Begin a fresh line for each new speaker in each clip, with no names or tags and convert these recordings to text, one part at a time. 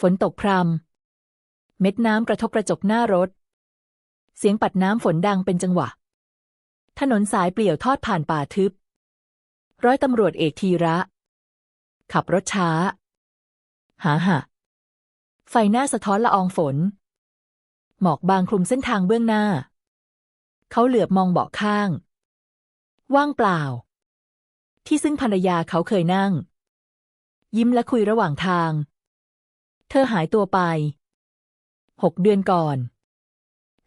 ฝนตกพรำเม็ดน้ำกระทบกระจกหน้ารถ เสียงปัดน้ำฝนดังเป็นจังหวะ ถนนสายเปลี่ยวทอดผ่านป่าทึบ ร้อยตำรวจเอกทีระ ขับรถช้า หาหะไฟหน้าสะท้อนละอองฝน หมอกบางคลุมเส้นทางเบื้องหน้า เขาเหลือบมองเบาะข้าง ว่างเปล่า ที่ซึ่งภรรยาเขาเคยนั่ง ยิ้มและคุยระหว่างทาง เธอหายตัวไปหกเดือนก่อน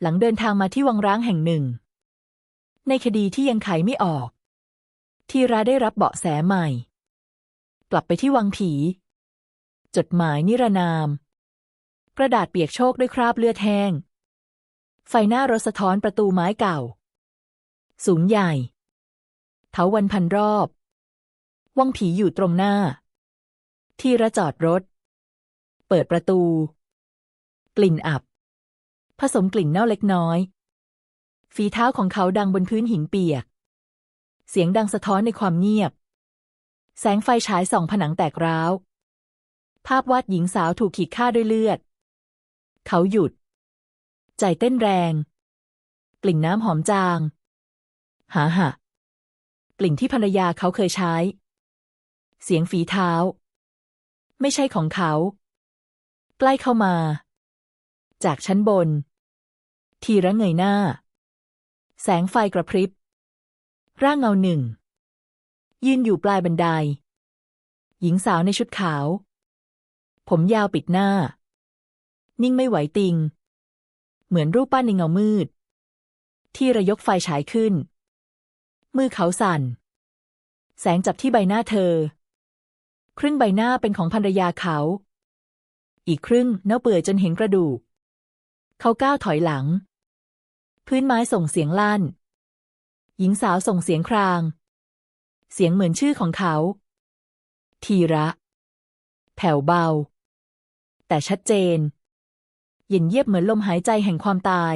หลังเดินทางมาที่วังร้างแห่งหนึ่ง ในคดีที่ยังไขไม่ออก ทีราได้รับเบาะแสใหม่ กลับไปที่วังผี จดหมายนิรนาม กระดาษเปียกโชกด้วยคราบเลือดแห้ง ไฟหน้ารถสะท้อนประตูไม้เก่า สูงใหญ่ เถาวันพันรอบ วังผีอยู่ตรงหน้า ทีระจอดรถ เปิดประตู กลิ่นอับ ผสมกลิ่นเน่าเล็กน้อย ฝีเท้าของเขาดังบนพื้นหินเปียก เสียงดังสะท้อนในความเงียบ แสงไฟฉายส่องผนังแตกร้าว ภาพวาดหญิงสาวถูกขีดฆ่าด้วยเลือด เขาหยุด ใจเต้นแรง กลิ่นน้ำหอมจาง หาหะกลิ่นที่ภรรยาเขาเคยใช้ เสียงฝีเท้า ไม่ใช่ของเขา ล้เข้ามา จากชั้นบน ทีระเงยหน้า แสงไฟกระพริบ ร่างเงาหนึ่ง ยืนอยู่ปลายบันได หญิงสาวในชุดขาว ผมยาวปิดหน้า นิ่งไม่ไหวติง เหมือนรูปปั้นในเงามืด ที่ระยกไฟฉายขึ้น มือเขาสั่น แสงจับที่ใบหน้าเธอ ครึ่งใบหน้าเป็นของภรรยาเขา อีกครึ่งเน่าเปื่อยจนเห็นกระดูก เขาก้าวถอยหลัง พื้นไม้ส่งเสียงลั่น หญิงสาวส่งเสียงคราง เสียงเหมือนชื่อของเขา ทีระ แผ่วเบา แต่ชัดเจน เย็นเยียบเหมือนลมหายใจแห่งความตาย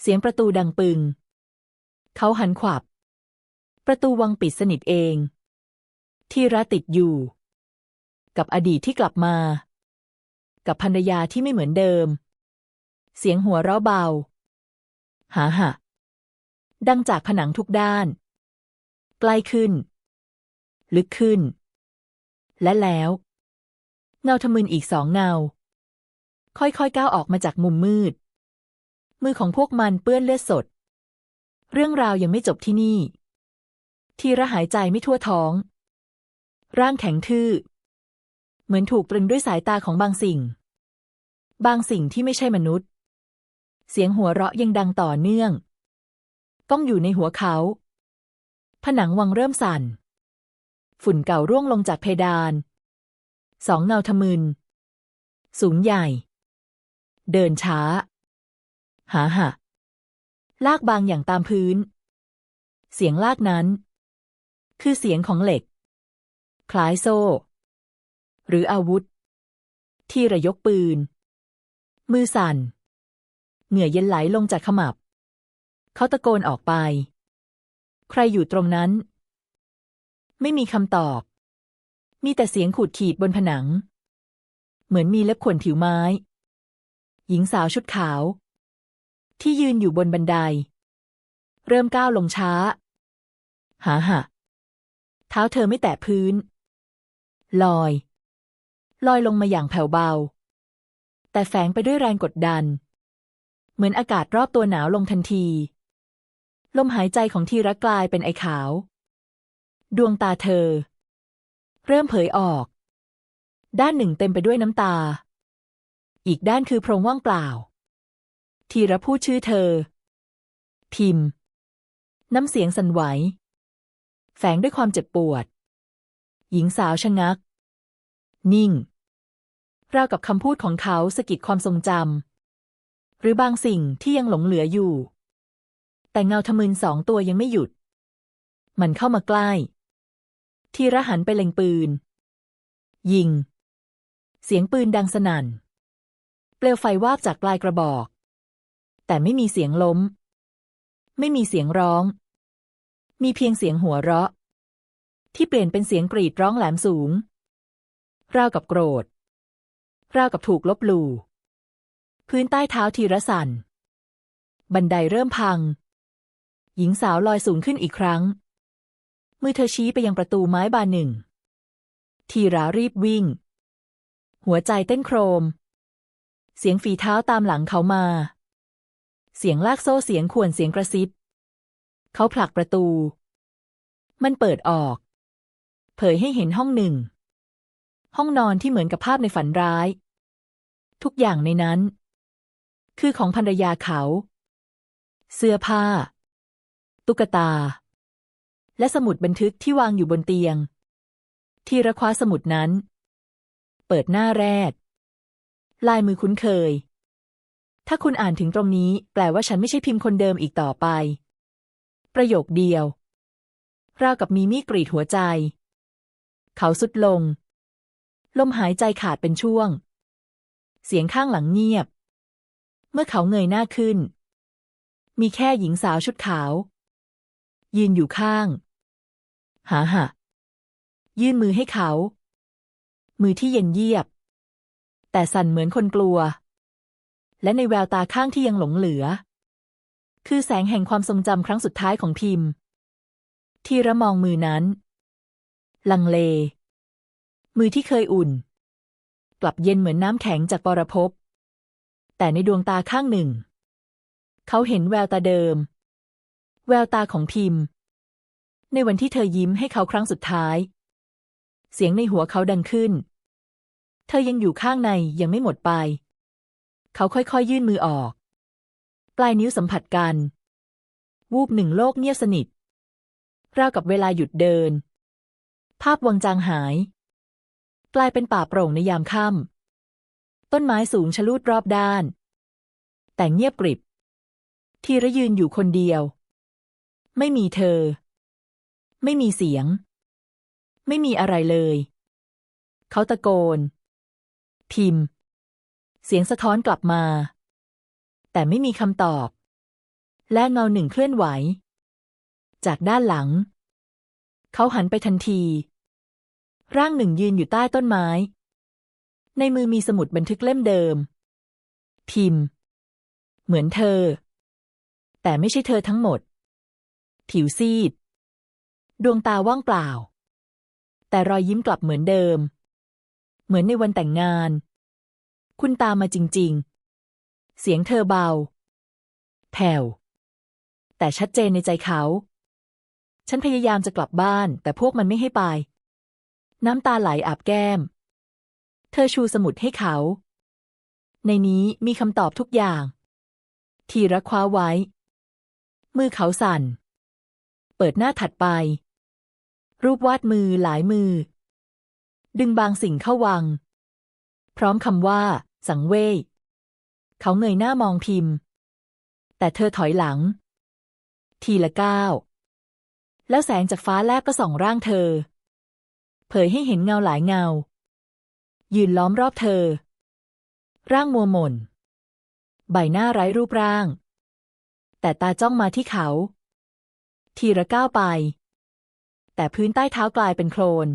เสียงประตูดังปึง เขาหันขวับ ประตูวังปิดสนิทเอง ทีระติดอยู่กับอดีตที่กลับมา กับภรรยาที่ไม่เหมือนเดิม เสียงหัวเราะเบา หาหะดังจากผนังทุกด้าน ใกล้ขึ้น ลึกขึ้น และแล้ว เงาทะมึนอีกสองเงา ค่อยๆก้าวออกมาจากมุมมืด มือของพวกมันเปื้อนเลือดสด เรื่องราวยังไม่จบที่นี่ ทีระหายใจไม่ทั่วท้อง ร่างแข็งทื่อ เหมือนถูกตรึงด้วยสายตาของบางสิ่ง บางสิ่งที่ไม่ใช่มนุษย์ เสียงหัวเราะยังดังต่อเนื่องต้องอยู่ในหัวเขา ผนังวังเริ่มสั่น ฝุ่นเก่าร่วงลงจากเพดาน สองเงาทะมึน สูงใหญ่ เดินช้า หาหะลากบางอย่างตามพื้น เสียงลากนั้น คือเสียงของเหล็ก คล้ายโซ่ หรืออาวุธ ที่ระยกปืน มือสั่น เหงื่อเย็นไหลลงจากขมับ เขาตะโกนออกไป ใครอยู่ตรงนั้น ไม่มีคำตอบ มีแต่เสียงขูดขีดบนผนัง เหมือนมีเล็บข่วนผิวไม้ หญิงสาวชุดขาว ที่ยืนอยู่บนบันได เริ่มก้าวลงช้า หาหะเท้าเธอไม่แตะพื้น ลอย ลอยลงมาอย่างแผ่วเบา แต่แฝงไปด้วยแรงกดดัน เหมือนอากาศรอบตัวหนาวลงทันที ลมหายใจของทีระกลายเป็นไอขาว ดวงตาเธอ เริ่มเผยออก ด้านหนึ่งเต็มไปด้วยน้ำตา อีกด้านคือโพรงว่างเปล่า ทีระพูดชื่อเธอ พิมพ์ น้ำเสียงสั่นไหว แฝงด้วยความเจ็บปวด หญิงสาวชะงัก นิ่ง ราวกับคำพูดของเขาสะกิดความทรงจำหรือบางสิ่งที่ยังหลงเหลืออยู่ แต่เงาทะมึนสองตัวยังไม่หยุด มันเข้ามาใกล้ ทีระหันไปเล็งปืน ยิง เสียงปืนดังสนั่น เปลวไฟวาบจากปลายกระบอก แต่ไม่มีเสียงล้ม ไม่มีเสียงร้อง มีเพียงเสียงหัวเราะ ที่เปลี่ยนเป็นเสียงกรีดร้องแหลมสูง ราวกับโกรธ ราวกับถูกลบหลู่ พื้นใต้เท้าทีระสัน บันไดเริ่มพัง หญิงสาวลอยสูงขึ้นอีกครั้ง มือเธอชี้ไปยังประตูไม้บานหนึ่ง ทีรารีบวิ่ง หัวใจเต้นโครม เสียงฝีเท้าตามหลังเขามา เสียงลากโซ่เสียงข่วนเสียงกระซิบ เขาผลักประตู มันเปิดออก เผยให้เห็นห้องหนึ่งห้องนอนที่เหมือนกับภาพในฝันร้าย ทุกอย่างในนั้น คือของภรรยาเขา เสื้อผ้า ตุ๊กตา และสมุดบันทึกที่วางอยู่บนเตียง ที่ระคว้าสมุดนั้น เปิดหน้าแรก ลายมือคุ้นเคย ถ้าคุณอ่านถึงตรงนี้ แปลว่าฉันไม่ใช่พิมพ์คนเดิมอีกต่อไป ประโยคเดียวราวกับมีมีดกรีดหัวใจ เขาสุดลง ลมหายใจขาดเป็นช่วง เสียงข้างหลังเงียบ เมื่อเขาเงยหน้าขึ้น มีแค่หญิงสาวชุดขาว ยืนอยู่ข้าง หาหะยื่นมือให้เขา มือที่เย็นเยียบ แต่สั่นเหมือนคนกลัว และในแววตาข้างที่ยังหลงเหลือ คือแสงแห่งความทรงจำครั้งสุดท้ายของพิมพ์ ที่ระมองมือนั้น ลังเล มือที่เคยอุ่น กลับเย็นเหมือนน้ำแข็งจากปรภพ แต่ในดวงตาข้างหนึ่ง เขาเห็นแววตาเดิม แววตาของพิมพ์ ในวันที่เธอยิ้มให้เขาครั้งสุดท้าย เสียงในหัวเขาดังขึ้น เธอยังอยู่ข้างในยังไม่หมดไป เขาค่อยๆยื่นมือออก ปลายนิ้วสัมผัสกัน วูบหนึ่งโลกเงียบสนิทราวกับเวลาหยุดเดิน ภาพวังจางหาย กลายเป็นป่าโปร่งในยามค่ำต้นไม้สูงชะลูดรอบด้าน แต่เงียบกริบ ทีระยืนอยู่คนเดียว ไม่มีเธอ ไม่มีเสียง ไม่มีอะไรเลย เขาตะโกน พิมพ์ เสียงสะท้อนกลับมา แต่ไม่มีคำตอบ และเงาหนึ่งเคลื่อนไหว จากด้านหลัง เขาหันไปทันที ร่างหนึ่งยืนอยู่ใต้ต้นไม้ ในมือมีสมุดบันทึกเล่มเดิม พิมพ์ เหมือนเธอ แต่ไม่ใช่เธอทั้งหมด ผิวซีด ดวงตาว่างเปล่า แต่รอยยิ้มกลับเหมือนเดิม เหมือนในวันแต่งงาน คุณตามมาจริง ๆ เสียงเธอเบา แผ่ว แต่ชัดเจนในใจเขา ฉันพยายามจะกลับบ้าน แต่พวกมันไม่ให้ไป น้ำตาไหลอาบแก้ม เธอชูสมุดให้เขา ในนี้มีคำตอบทุกอย่าง ทีระคว้าไว้ มือเขาสั่น เปิดหน้าถัดไป รูปวาดมือหลายมือ ดึงบางสิ่งเข้าวัง พร้อมคำว่า สังเวยเขาเงยหน้ามองพิมพ์ แต่เธอถอยหลัง ทีละก้าวแล้วแสงจากฟ้าแลบก็ส่องร่างเธอ เผยให้เห็นเงาหลายเงา ยืนล้อมรอบเธอ ร่างมัวหม่น ใบหน้าไร้รูปร่าง แต่ตาจ้องมาที่เขา ทีละก้าวไป แต่พื้นใต้เท้ากลายเป็นโคลน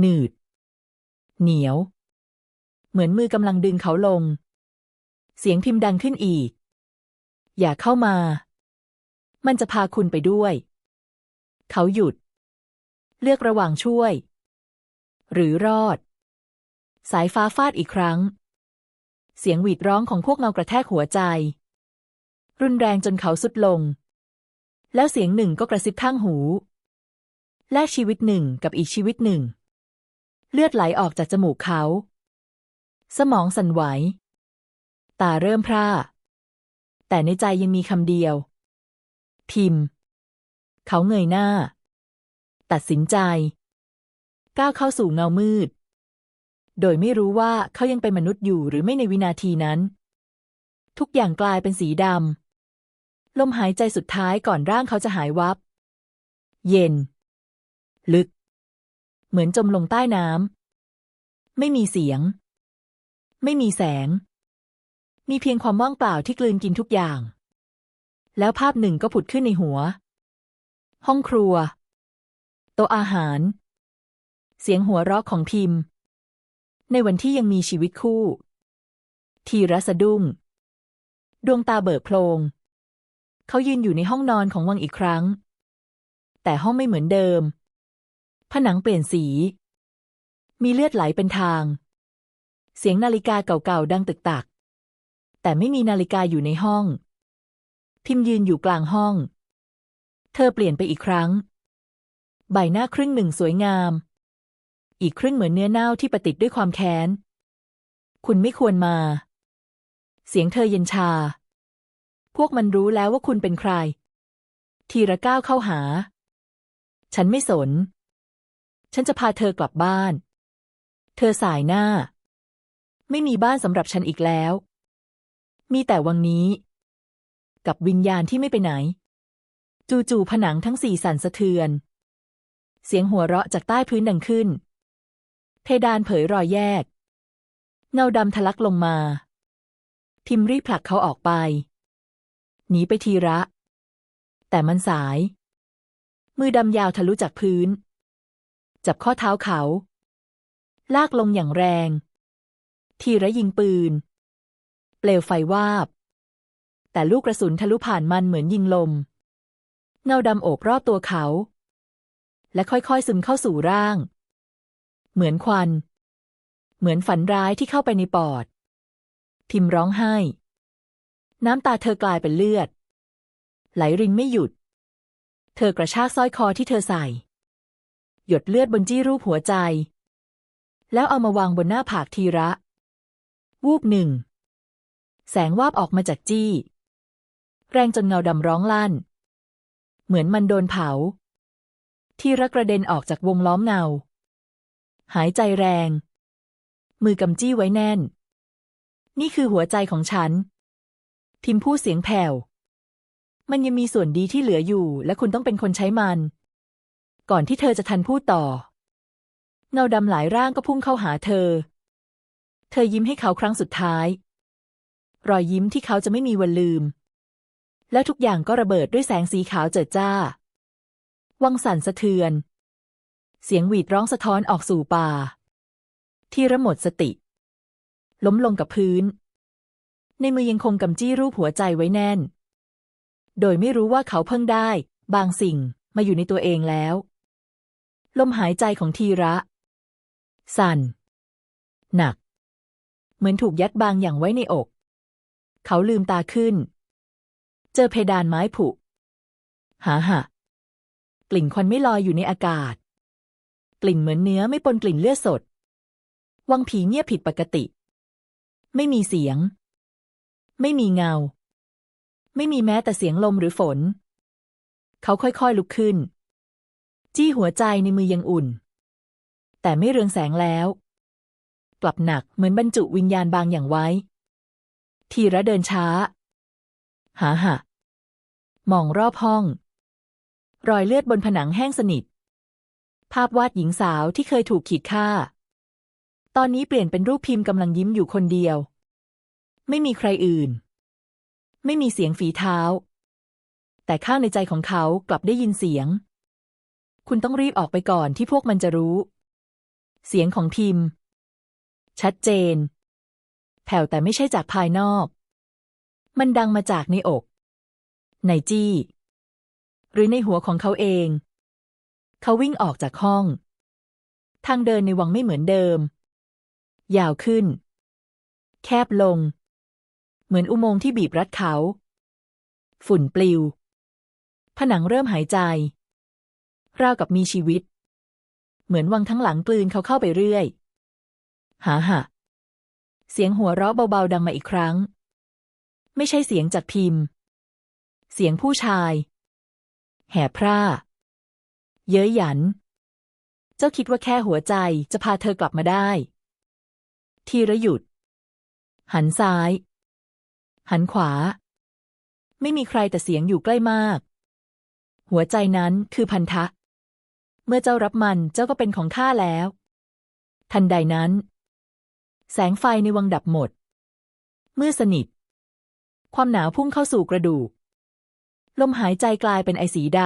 หนืด เหนียว เหมือนมือกำลังดึงเขาลง เสียงพิมพ์ดังขึ้นอีก อย่าเข้ามา มันจะพาคุณไปด้วย เขาหยุด เลือกระหว่างช่วย หรือรอด สายฟ้าฟาดอีกครั้ง เสียงหวีดร้องของพวกเงากระแทกหัวใจ รุนแรงจนเขาสุดลง แล้วเสียงหนึ่งก็กระซิบข้างหู แลกชีวิตหนึ่งกับอีกชีวิตหนึ่ง เลือดไหลออกจากจมูกเขา สมองสั่นไหว ตาเริ่มพร่า แต่ในใจยังมีคำเดียว พิมพ์ เขาเงยหน้า ตัดสินใจ ก้าวเข้าสู่เงามืด โดยไม่รู้ว่าเขายังเป็นมนุษย์อยู่หรือไม่ในวินาทีนั้น ทุกอย่างกลายเป็นสีดำ ลมหายใจสุดท้ายก่อนร่างเขาจะหายวับ เย็น ลึก เหมือนจมลงใต้น้ำ ไม่มีเสียง ไม่มีแสง มีเพียงความว่างเปล่าที่กลืนกินทุกอย่างแล้วภาพหนึ่งก็ผุดขึ้นในหัว ห้องครัว ต๊ะอาหาร เสียงหัวเราะของพิมพ์ ในวันที่ยังมีชีวิตคู่ ทีระสะดุ้ง ดวงตาเบิกโพลง เขายืนอยู่ในห้องนอนของวังอีกครั้ง แต่ห้องไม่เหมือนเดิม ผนังเปลี่ยนสี มีเลือดไหลเป็นทาง เสียงนาฬิกาเก่าๆดังตึกตัก แต่ไม่มีนาฬิกาอยู่ในห้อง พิมยืนอยู่กลางห้อง เธอเปลี่ยนไปอีกครั้ง ใบหน้าครึ่งหนึ่งสวยงาม อีกครึ่งเหมือนเนื้อเน่าที่ประติดด้วยความแค้น คุณไม่ควรมา เสียงเธอเย็นชา พวกมันรู้แล้วว่าคุณเป็นใคร ทีระก้าวเข้าหา ฉันไม่สน ฉันจะพาเธอกลับบ้าน เธอสายหน้า ไม่มีบ้านสำหรับฉันอีกแล้ว มีแต่วังนี้ กับวิญญาณที่ไม่ไปไหน จู่ๆผนังทั้งสี่สั่นสะเทือน เสียงหัวเราะจากใต้พื้นดังขึ้น เพดานเผยรอยแยก เงาดำทะลักลงมา ทิมรีผลักเขาออกไป หนีไปทีระ แต่มันสาย มือดำยาวทะลุจากพื้น จับข้อเท้าเขา ลากลงอย่างแรง ทีระยิงปืน เปลวไฟวาบ แต่ลูกกระสุนทะลุผ่านมันเหมือนยิงลม เงาดำโอบรอบตัวเขา และค่อยๆ ซึมเข้าสู่ร่าง เหมือนควัน เหมือนฝันร้ายที่เข้าไปในปอดทิมร้องไห้ น้ำตาเธอกลายเป็นเลือด ไหลรินไม่หยุด เธอกระชากสร้อยคอที่เธอใส่ หยดเลือดบนจี้รูปหัวใจ แล้วเอามาวางบนหน้าผากทีระ วูบหนึ่ง แสงวาบออกมาจากจี้ แรงจนเงาดำร้องลั่น เหมือนมันโดนเผา ที่ระกระเด็นออกจากวงล้อมเงา หายใจแรง มือกำจี้ไว้แน่น นี่คือหัวใจของฉัน ทิมพูดเสียงแผ่ว มันยังมีส่วนดีที่เหลืออยู่ และคุณต้องเป็นคนใช้มัน ก่อนที่เธอจะทันพูดต่อ เงาดำหลายร่างก็พุ่งเข้าหาเธอ เธอยิ้มให้เขาครั้งสุดท้าย รอยยิ้มที่เขาจะไม่มีวันลืม แล้วทุกอย่างก็ระเบิดด้วยแสงสีขาวเจิดจ้า วังสั่นสะเทือน เสียงหวีดร้องสะท้อนออกสู่ป่า ที่ระหมดสติ ล้มลงกับพื้น ในมือยังคงกำจี้รูปหัวใจไว้แน่น โดยไม่รู้ว่าเขาเพิ่งได้ บางสิ่งมาอยู่ในตัวเองแล้ว ลมหายใจของทีระ สั่น หนัก เหมือนถูกยัดบางอย่างไว้ในอก เขาลืมตาขึ้น เจอเพดานไม้ผุหาหะ กลิ่นควันไม่ลอยอยู่ในอากาศ กลิ่นเหมือนเนื้อไม่ปนกลิ่นเลือดสด วังผีเงียบผิดปกติ ไม่มีเสียง ไม่มีเงา ไม่มีแม้แต่เสียงลมหรือฝน เขาค่อยๆลุกขึ้น จี้หัวใจในมือยังอุ่น แต่ไม่เรืองแสงแล้ว กลับหนักเหมือนบรรจุวิญญาณบางอย่างไว้ ทีระเดินช้า หาหะมองรอบห้อง รอยเลือดบนผนังแห้งสนิท ภาพวาดหญิงสาวที่เคยถูกขีดฆ่า ตอนนี้เปลี่ยนเป็นรูปพิมพ์กำลังยิ้มอยู่คนเดียว ไม่มีใครอื่น ไม่มีเสียงฝีเท้า แต่ข้างในใจของเขากลับได้ยินเสียง คุณต้องรีบออกไปก่อนที่พวกมันจะรู้ เสียงของพิมพ์ ชัดเจน แผ่วแต่ไม่ใช่จากภายนอก มันดังมาจากในอก ในจี้ หรือในหัวของเขาเอง เขาวิ่งออกจากห้อง ทางเดินในวังไม่เหมือนเดิม ยาวขึ้น แคบลง เหมือนอุโมงค์ที่บีบรัดเขา ฝุ่นปลิว ผนังเริ่มหายใจ ราวกับมีชีวิต เหมือนวังทั้งหลังกลืนเขาเข้าไปเรื่อย หาหะเสียงหัวเราะเบาๆดังมาอีกครั้ง ไม่ใช่เสียงจากพิมพ์ เสียงผู้ชาย แห่พร่า เย้ยหยัน เจ้าคิดว่าแค่หัวใจจะพาเธอกลับมาได้ ทีระหยุด หันซ้าย หันขวา ไม่มีใครแต่เสียงอยู่ใกล้มาก หัวใจนั้นคือพันธะ เมื่อเจ้ารับมันเจ้าก็เป็นของข้าแล้ว ทันใดนั้น แสงไฟในวังดับหมดเมื่อสนิท ความหนาวพุ่งเข้าสู่กระดูก ลมหายใจกลายเป็นไอสีด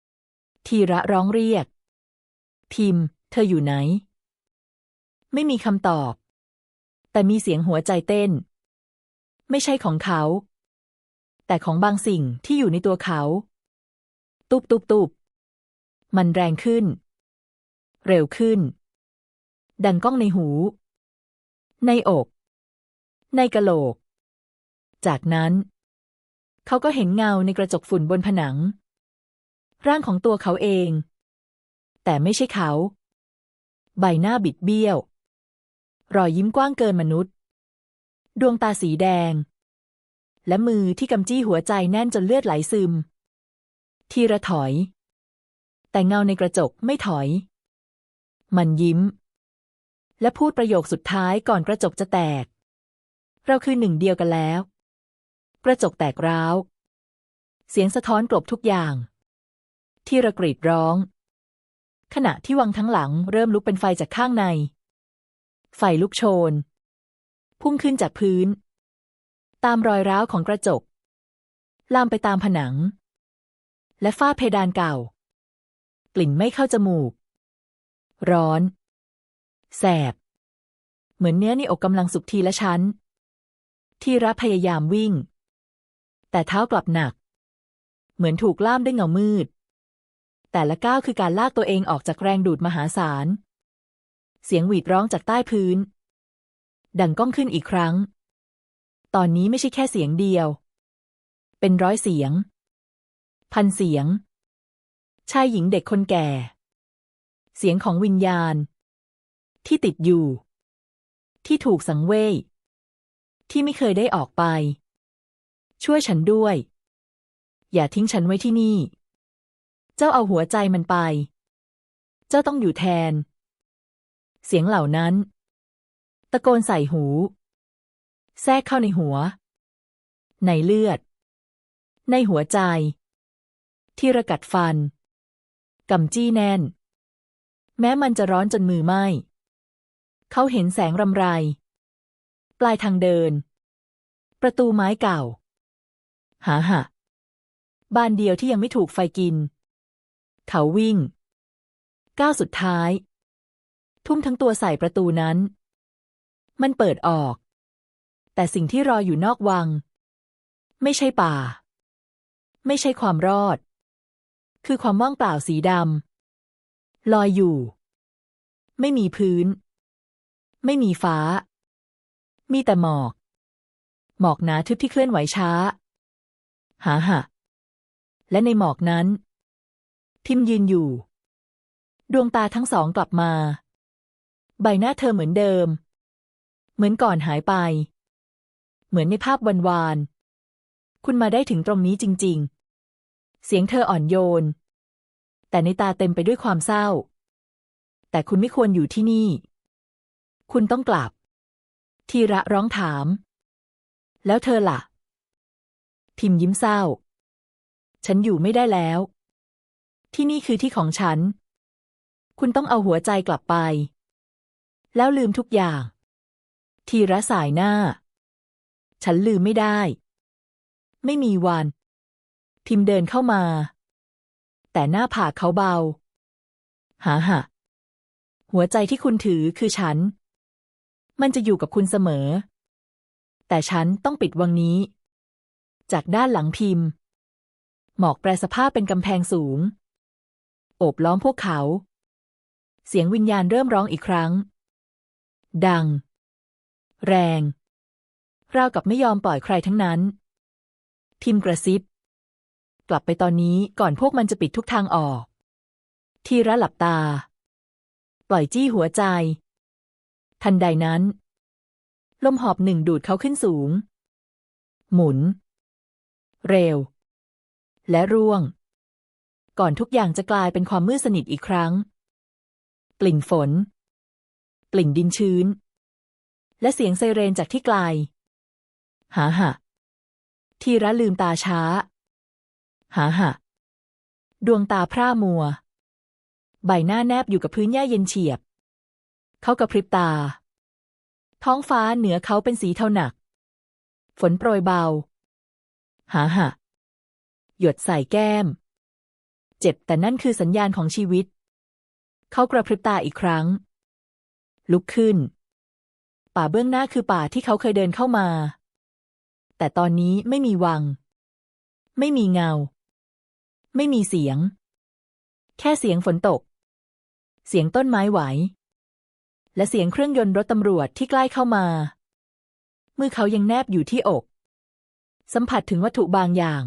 ำทีระร้องเรียกพิม เธออยู่ไหน ไม่มีคำตอบ แต่มีเสียงหัวใจเต้น ไม่ใช่ของเขา แต่ของบางสิ่งที่อยู่ในตัวเขา ตุบตุบตุบมันแรงขึ้น เร็วขึ้น ดังก้องในหู ในอก ในกะโหลก จากนั้น เขาก็เห็นเงาในกระจกฝุ่นบนผนัง ร่างของตัวเขาเอง แต่ไม่ใช่เขา ใบหน้าบิดเบี้ยว รอยยิ้มกว้างเกินมนุษย์ ดวงตาสีแดง และมือที่กำจี้หัวใจแน่นจนเลือดไหลซึม ทีระถอย แต่เงาในกระจกไม่ถอย มันยิ้ม และพูดประโยคสุดท้ายก่อนกระจกจะแตก เราคือหนึ่งเดียวกันแล้ว กระจกแตกร้าว เสียงสะท้อนกลบทุกอย่าง ที่ระกรีดร้อง ขณะที่วังทั้งหลังเริ่มลุกเป็นไฟจากข้างใน ไฟลุกโชน พุ่งขึ้นจากพื้น ตามรอยร้าวของกระจก ลามไปตามผนัง และฝ้าเพดานเก่า กลิ่นไม่เข้าจมูก ร้อน แสบ เหมือนเนื้อในอกกำลังสุกทีละชั้น ที่รับพยายามวิ่ง แต่เท้ากลับหนัก เหมือนถูกล่ามด้วยเงามืด แต่ละก้าวคือการลากตัวเองออกจากแรงดูดมหาศาล เสียงหวีดร้องจากใต้พื้น ดังก้องขึ้นอีกครั้ง ตอนนี้ไม่ใช่แค่เสียงเดียว เป็นร้อยเสียง พันเสียง ชายหญิงเด็กคนแก่ เสียงของวิญญาณ ที่ติดอยู่ ที่ถูกสังเวยที่ไม่เคยได้ออกไป ช่วยฉันด้วย อย่าทิ้งฉันไว้ที่นี่ เจ้าเอาหัวใจมันไป เจ้าต้องอยู่แทน เสียงเหล่านั้น ตะโกนใส่หู แทรกเข้าในหัว ในเลือด ในหัวใจ ที่ระกัดฟันกำจี้แน่น แม้มันจะร้อนจนมือไหม้เขาเห็นแสงรำไร ปลายทางเดิน ประตูไม้เก่า หาหะบ้านเดียวที่ยังไม่ถูกไฟกิน เขาวิ่ง ก้าวสุดท้าย ทุ่มทั้งตัวใส่ประตูนั้น มันเปิดออก แต่สิ่งที่รออยู่นอกวัง ไม่ใช่ป่า ไม่ใช่ความรอด คือความว่างเปล่าสีดำลอยอยู่ ไม่มีพื้น ไม่มีฟ้า มีแต่หมอก หมอกหนาทึบที่เคลื่อนไหวช้า หาหะ และในหมอกนั้น ทิมยืนอยู่ ดวงตาทั้งสองกลับมา ใบหน้าเธอเหมือนเดิม เหมือนก่อนหายไป เหมือนในภาพวันวาน คุณมาได้ถึงตรงนี้จริง ๆ เสียงเธออ่อนโยน แต่ในตาเต็มไปด้วยความเศร้า แต่คุณไม่ควรอยู่ที่นี่ คุณต้องกลับ ทีระร้องถาม แล้วเธอล่ะ พิมพ์ยิ้มเศร้า ฉันอยู่ไม่ได้แล้ว ที่นี่คือที่ของฉัน คุณต้องเอาหัวใจกลับไป แล้วลืมทุกอย่าง ทีระสายหน้า ฉันลืมไม่ได้ ไม่มีวัน พิมพ์เดินเข้ามา แต่หน้าผากเขาเบา หาหะหัวใจที่คุณถือคือฉัน มันจะอยู่กับคุณเสมอ แต่ฉันต้องปิดวังนี้ จากด้านหลังพิมพ์ หมอกแปรสภาพเป็นกำแพงสูง โอบล้อมพวกเขา เสียงวิญญาณเริ่มร้องอีกครั้ง ดัง แรง ราวกับไม่ยอมปล่อยใครทั้งนั้น พิมพ์กระซิบ กลับไปตอนนี้ก่อนพวกมันจะปิดทุกทางออก ทีระหลับตา ปล่อยจี้หัวใจ ทันใดนั้น ลมหอบหนึ่งดูดเขาขึ้นสูง หมุน เร็ว และร่วง ก่อนทุกอย่างจะกลายเป็นความมืดสนิทอีกครั้ง กลิ่นฝน กลิ่นดินชื้น และเสียงไซเรนจากที่ไกล หาหะ ทีระลืมตาช้า หาหะ ดวงตาพร่ามัว ใบหน้าแนบอยู่กับพื้นหญ้าเย็นเฉียบ เขากระพริบตา ท้องฟ้าเหนือเขาเป็นสีเทาหนัก ฝนโปรยเบา หาหะหยดใส่แก้ม เจ็บแต่นั่นคือสัญญาณของชีวิต เขากระพริบตาอีกครั้ง ลุกขึ้น ป่าเบื้องหน้าคือป่าที่เขาเคยเดินเข้ามา แต่ตอนนี้ไม่มีวัง ไม่มีเงา ไม่มีเสียง แค่เสียงฝนตก เสียงต้นไม้ไหว และเสียงเครื่องยนต์รถตำรวจที่ใกล้เข้ามา มือเขายังแนบอยู่ที่อก สัมผัสถึงวัตถุบางอย่าง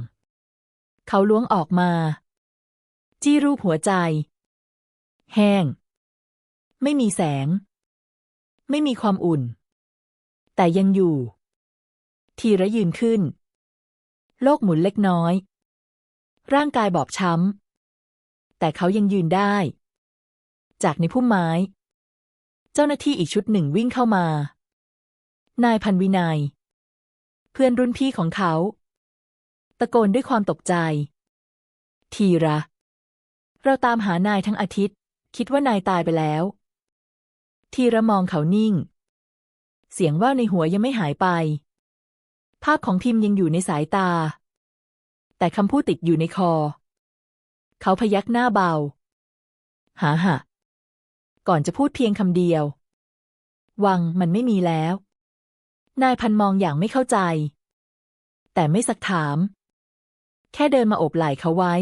เขาล้วงออกมา จี้รูปหัวใจ แห้ง ไม่มีแสง ไม่มีความอุ่น แต่ยังอยู่ ทีระยืนขึ้น โลกหมุนเล็กน้อย ร่างกายบอบช้ำ แต่เขายังยืนได้ จากในพุ่มไม้ เจ้าหน้าที่อีกชุดหนึ่งวิ่งเข้ามา นายพันวินัย เพื่อนรุ่นพี่ของเขา ตะโกนด้วยความตกใจ ทีระ เราตามหานายทั้งอาทิตย์ คิดว่านายตายไปแล้ว ทีระมองเขานิ่ง เสียงว่าวในหัวยังไม่หายไป ภาพของพิมพ์ยังอยู่ในสายตา แต่คำพูดติดอยู่ในคอ เขาพยักหน้าเบา หาหะก่อนจะพูดเพียงคำเดียว วังมันไม่มีแล้ว นายพันมองอย่างไม่เข้าใจ แต่ไม่สักถาม แค่เดินมาโอบไหล่เขาไว้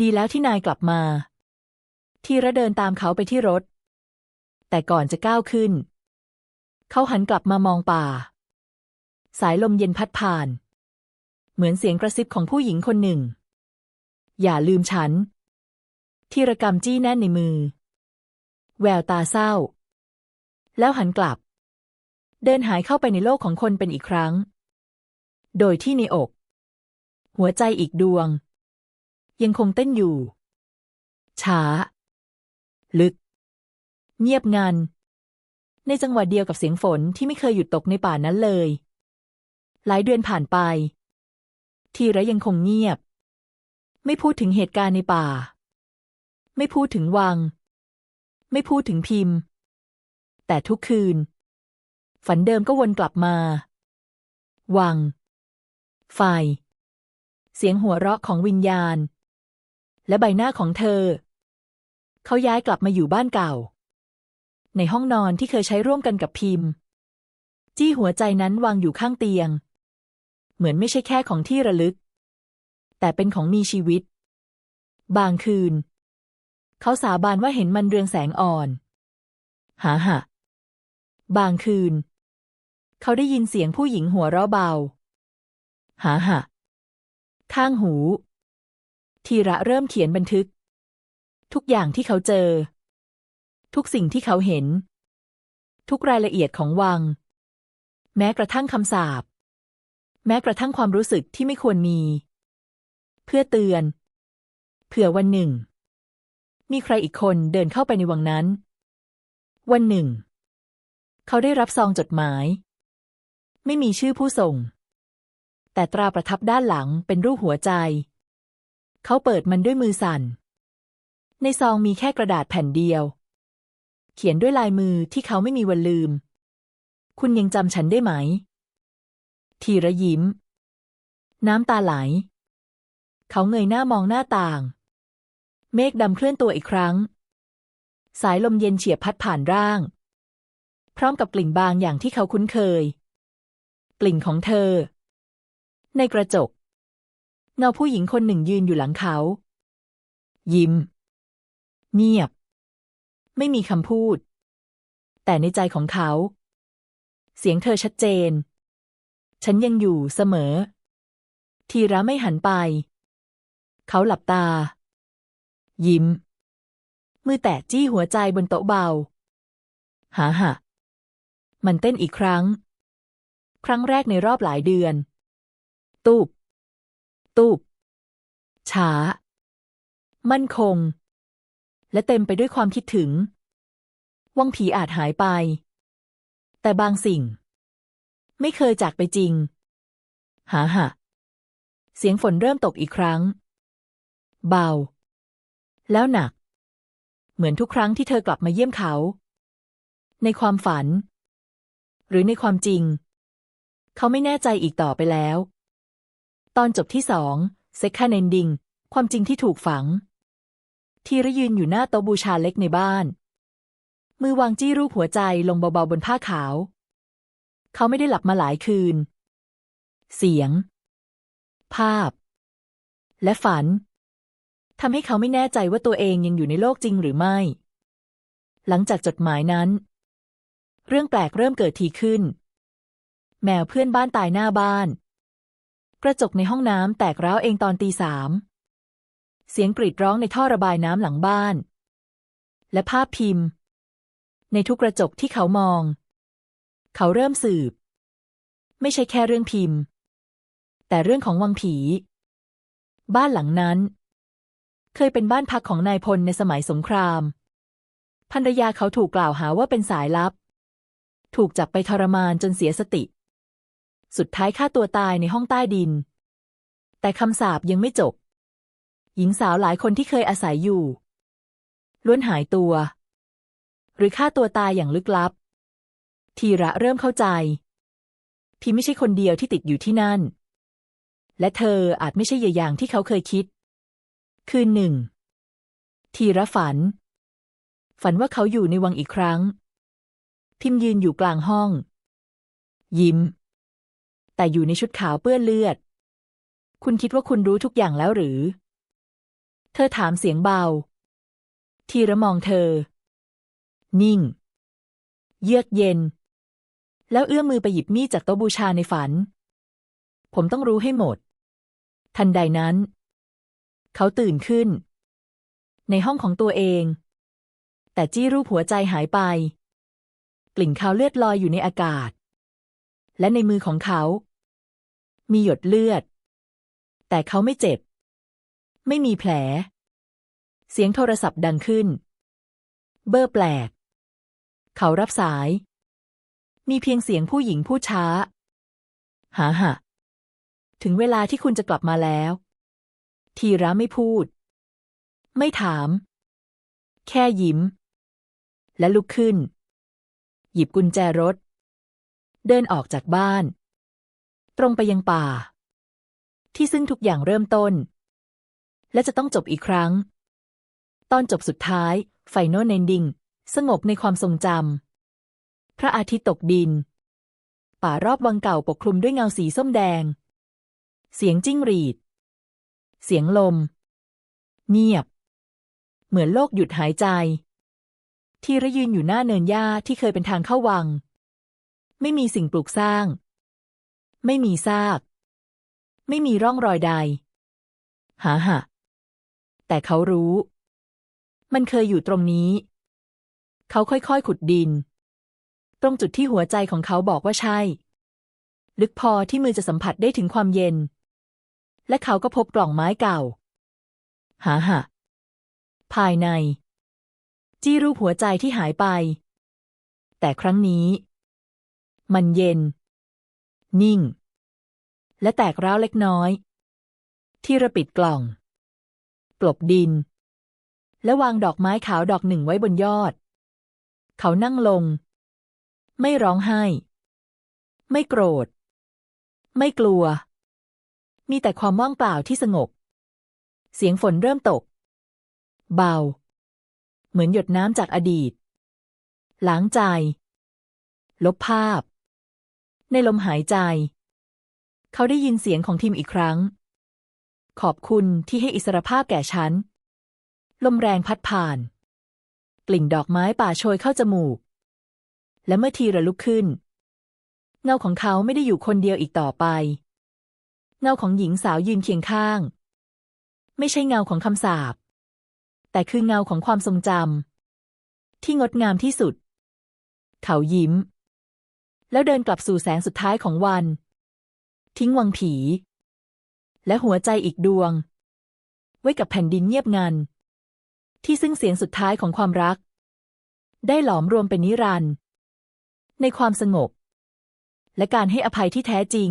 ดีแล้วที่นายกลับมา ทีระเดินตามเขาไปที่รถ แต่ก่อนจะก้าวขึ้น เขาหันกลับมามองป่า สายลมเย็นพัดผ่าน เหมือนเสียงกระซิบของผู้หญิงคนหนึ่ง อย่าลืมฉัน ทีระกำจี้แน่นในมือ แววตาเศร้า แล้วหันกลับ เดินหายเข้าไปในโลกของคนเป็นอีกครั้ง โดยที่ในอก หัวใจอีกดวง ยังคงเต้นอยู่ ช้า ลึก เงียบงัน ในจังหวะเดียวกับเสียงฝนที่ไม่เคยหยุดตกในป่านั้นเลย หลายเดือนผ่านไป ทีระยังคงเงียบ ไม่พูดถึงเหตุการณ์ในป่า ไม่พูดถึงวัง ไม่พูดถึงพิมพ์ แต่ทุกคืน ฝันเดิมก็วนกลับมา วัง ไฟ เสียงหัวเราะของวิญญาณ และใบหน้าของเธอ เขาย้ายกลับมาอยู่บ้านเก่า ในห้องนอนที่เคยใช้ร่วมกันกับพิมพ์ จี้หัวใจนั้นวางอยู่ข้างเตียง เหมือนไม่ใช่แค่ของที่ระลึก แต่เป็นของมีชีวิต บางคืน เขาสาบานว่าเห็นมันเรืองแสงอ่อน หาหะบางคืน เขาได้ยินเสียงผู้หญิงหัวเราะเบาหาหะข้างหู ทีระเริ่มเขียนบันทึก ทุกอย่างที่เขาเจอ ทุกสิ่งที่เขาเห็น ทุกรายละเอียดของวัง แม้กระทั่งคำสาปแม้กระทั่งความรู้สึกที่ไม่ควรมี เพื่อเตือน เผื่อวันหนึ่ง มีใครอีกคนเดินเข้าไปในวังนั้น วันหนึ่ง เขาได้รับซองจดหมาย ไม่มีชื่อผู้ส่ง แต่ตราประทับด้านหลังเป็นรูปหัวใจ เขาเปิดมันด้วยมือสั่น ในซองมีแค่กระดาษแผ่นเดียว เขียนด้วยลายมือที่เขาไม่มีวันลืม คุณยังจำฉันได้ไหม ทีระยิ้ม น้ำตาไหล เขาเงยหน้ามองหน้าต่าง เมฆดำเคลื่อนตัวอีกครั้ง สายลมเย็นเฉียบพัดผ่านร่าง พร้อมกับกลิ่นบางอย่างที่เขาคุ้นเคย ลิ่นของเธอ ในกระจก เงาผู้หญิงคนหนึ่งยืนอยู่หลังเขา ยิ้ม เงียบ ไม่มีคำพูด แต่ในใจของเขา เสียงเธอชัดเจน ฉันยังอยู่เสมอ ทีระไม่หันไป เขาหลับตา ยิ้ม มือแตะจี้หัวใจบนโต๊ะเบาหาหะมันเต้นอีกครั้ง ครั้งแรกในรอบหลายเดือน ตูบ ตูบ ช้า มั่นคง และเต็มไปด้วยความคิดถึง วังผีอาจหายไป แต่บางสิ่ง ไม่เคยจากไปจริง หาหะ เสียงฝนเริ่มตกอีกครั้ง เบา แล้วหนัก เหมือนทุกครั้งที่เธอกลับมาเยี่ยมเขา ในความฝัน หรือในความจริง เขาไม่แน่ใจอีกต่อไปแล้ว ตอนจบที่สองเซ็กคาเนนดิง ความจริงที่ถูกฝัง ทีระยืนอยู่หน้าโต๊ะบูชาเล็กในบ้าน มือวางจี้รูปหัวใจลงเบาๆบนผ้าขาว เขาไม่ได้หลับมาหลายคืน เสียง ภาพ และฝันทำให้เขาไม่แน่ใจว่าตัวเองยังอยู่ในโลกจริงหรือไม่ หลังจากจดหมายนั้น เรื่องแปลกเริ่มเกิดทีขึ้น แมวเพื่อนบ้านตายหน้าบ้าน กระจกในห้องน้ำแตกร้าวเองตอนตีสาม เสียงกรีดร้องในท่อระบายน้ำหลังบ้าน และภาพพิมพ์ ในทุกกระจกที่เขามอง เขาเริ่มสืบ ไม่ใช่แค่เรื่องพิมพ์ แต่เรื่องของวังผี บ้านหลังนั้น เคยเป็นบ้านพักของนายพลในสมัยสงคราม ภรรยาเขาถูกกล่าวหาว่าเป็นสายลับ ถูกจับไปทรมานจนเสียสติ สุดท้ายฆ่าตัวตายในห้องใต้ดิน แต่คำสาปยังไม่จบ หญิงสาวหลายคนที่เคยอาศัยอยู่ ล้วนหายตัว หรือฆ่าตัวตายอย่างลึกลับ ทีระเริ่มเข้าใจพี่ไม่ใช่คนเดียวที่ติดอยู่ที่นั่น และเธออาจไม่ใช่อย่างที่เขาเคยคิด คืนหนึ่ง ทีระฝัน ฝันว่าเขาอยู่ในวังอีกครั้ง พิมยืนอยู่กลางห้อง ยิ้ม แต่อยู่ในชุดขาวเปื้อนเลือด คุณคิดว่าคุณรู้ทุกอย่างแล้วหรือ เธอถามเสียงเบา ทีระมองเธอ นิ่ง เยือกเย็น แล้วเอื้อมมือไปหยิบมีดจากโต๊ะบูชาในฝัน ผมต้องรู้ให้หมด ทันใดนั้น เขาตื่นขึ้น ในห้องของตัวเอง แต่จี้รูปหัวใจหายไป กลิ่นคาวเลือดลอยอยู่ในอากาศ และในมือของเขา มีหยดเลือด แต่เขาไม่เจ็บ ไม่มีแผล เสียงโทรศัพท์ดังขึ้น เบอร์แปลก เขารับสาย มีเพียงเสียงผู้หญิงพูดช้า หาหะถึงเวลาที่คุณจะกลับมาแล้ว ทีระไม่พูด ไม่ถาม แค่ยิ้ม และลุกขึ้น หยิบกุญแจรถ เดินออกจากบ้าน ตรงไปยังป่า ที่ซึ่งทุกอย่างเริ่มต้น และจะต้องจบอีกครั้ง ตอนจบสุดท้ายไฟโนเนนดิงสงบในความทรงจำพระอาทิตย์ตกดิน ป่ารอบวังเก่าปกคลุมด้วยเงาสีส้มแดง เสียงจิ้งหรีด เสียงลม เงียบ เหมือนโลกหยุดหายใจ ที่ระยืนอยู่หน้าเนินหญ้าที่เคยเป็นทางเข้าวัง ไม่มีสิ่งปลูกสร้าง ไม่มีซาก ไม่มีร่องรอยใด หาหะ แต่เขารู้ มันเคยอยู่ตรงนี้ เขาค่อยๆขุดดิน ตรงจุดที่หัวใจของเขาบอกว่าใช่ ลึกพอที่มือจะสัมผัสได้ถึงความเย็น และเขาก็พบกล่องไม้เก่า หาหะ ภายใน จี้รูปหัวใจที่หายไป แต่ครั้งนี้ มันเย็น นิ่ง และแตกร้าวเล็กน้อย ที่ระปิดกล่อง กลบดิน และวางดอกไม้ขาวดอกหนึ่งไว้บนยอด เขานั่งลง ไม่ร้องไห้ ไม่โกรธ ไม่กลัว มีแต่ความว่างเปล่าที่สงบ เสียงฝนเริ่มตก เบา เหมือนหยดน้ำจากอดีต ล้างใจ ลบภาพ ในลมหายใจ เขาได้ยินเสียงของทีมอีกครั้ง ขอบคุณที่ให้อิสรภาพแก่ฉัน ลมแรงพัดผ่าน กลิ่นดอกไม้ป่าโชยเข้าจมูก และเมื่อทีระลุกขึ้น เงาของเขาไม่ได้อยู่คนเดียวอีกต่อไป เงาของหญิงสาวยืนเคียงข้าง ไม่ใช่เงาของคำสาปแต่คือเงาของความทรงจำที่งดงามที่สุด เขายิ้ม แล้วเดินกลับสู่แสงสุดท้ายของวัน ทิ้งวังผี และหัวใจอีกดวง ไว้กับแผ่นดินเงียบงัน ที่ซึ่งเสียงสุดท้ายของความรัก ได้หลอมรวมเป็นนิรันดร์ในความสงบ และการให้อภัยที่แท้จริง